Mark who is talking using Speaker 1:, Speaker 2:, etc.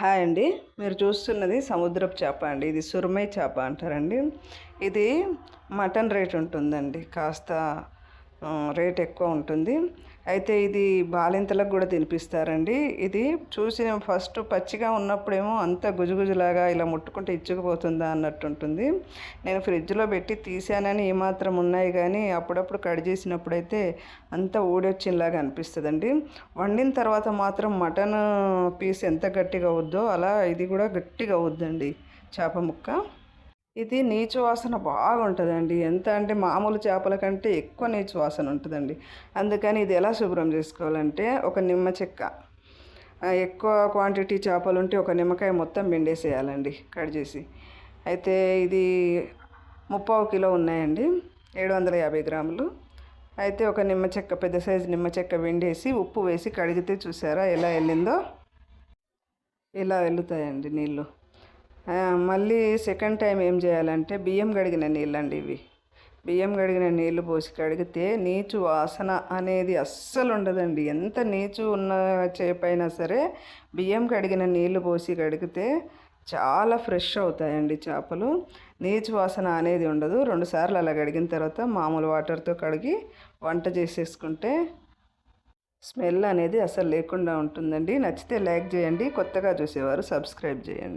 Speaker 1: Hi అండి. మీరు చూస్తున్నది సముద్రపు చేప అండి. ఇది సురమై చేప అంటారండి. ఇది మటన్ రేట్ ఉంటుందండి. కాస్త రేట్ ఎక్కువ ఉంటుంది. అయితే ఇది బాలింతలకు కూడా తినిపిస్తారండి. ఇది చూసి ఫస్ట్ పచ్చిగా ఉన్నప్పుడేమో అంత గుజుగుజులాగా ఇలా ముట్టుకుంటే ఇచ్చుకుపోతుందా అన్నట్టు ఉంటుంది. నేను ఫ్రిడ్జ్లో పెట్టి తీసానని ఏమాత్రం ఉన్నాయి కానీ అప్పుడప్పుడు కట్ చేసినప్పుడైతే అంతా ఊడొచ్చినలాగా అనిపిస్తుందండి. వండిన తర్వాత మాత్రం మటన్ పీస్ ఎంత గట్టిగా అవుద్దో అలా ఇది కూడా గట్టిగా అవుద్దండి. చేప ముక్క. ఇది నీచు వాసన బాగుంటుందండి. ఎంత అంటే మామూలు చేపల కంటే ఎక్కువ నీచు వాసన ఉంటుందండి. అందుకని ఇది ఎలా శుభ్రం చేసుకోవాలంటే ఒక నిమ్మ చెక్క ఎక్కువ క్వాంటిటీ చేపలు ఉంటే ఒక నిమ్మకాయ మొత్తం పిండేసేయాలండి కట్ చేసి. అయితే ఇది ముప్పావు కిలో ఉన్నాయండి ఏడు వందల యాభై గ్రాములు. అయితే ఒక నిమ్మ చెక్క పెద్ద సైజు నిమ్మ చెక్క వెండేసి ఉప్పు వేసి కడిగితే చూసారా ఎలా వెళ్ళిందో? ఇలా వెళ్తాయండి నీళ్ళు. మళ్ళీ సెకండ్ టైం ఏం చేయాలంటే బియ్యం కడిగిన నీళ్ళండి ఇవి. బియ్యం కడిగిన నీళ్ళు పోసి కడిగితే నీచు వాసన అనేది అస్సలు ఉండదండి. ఎంత నీచు ఉన్న చేపైనా సరే బియ్యం కడిగిన నీళ్ళు పోసి కడిగితే చాలా ఫ్రెష్ అవుతాయండి చేపలు. నీచు వాసన అనేది ఉండదు. రెండుసార్లు అలా కడిగిన తర్వాత మామూలు వాటర్తో కడిగి వంట చేసేసుకుంటే స్మెల్ అనేది అసలు లేకుండా ఉంటుందండి. నచ్చితే లైక్ చేయండి. కొత్తగా చూసేవారు సబ్స్క్రైబ్ చేయండి.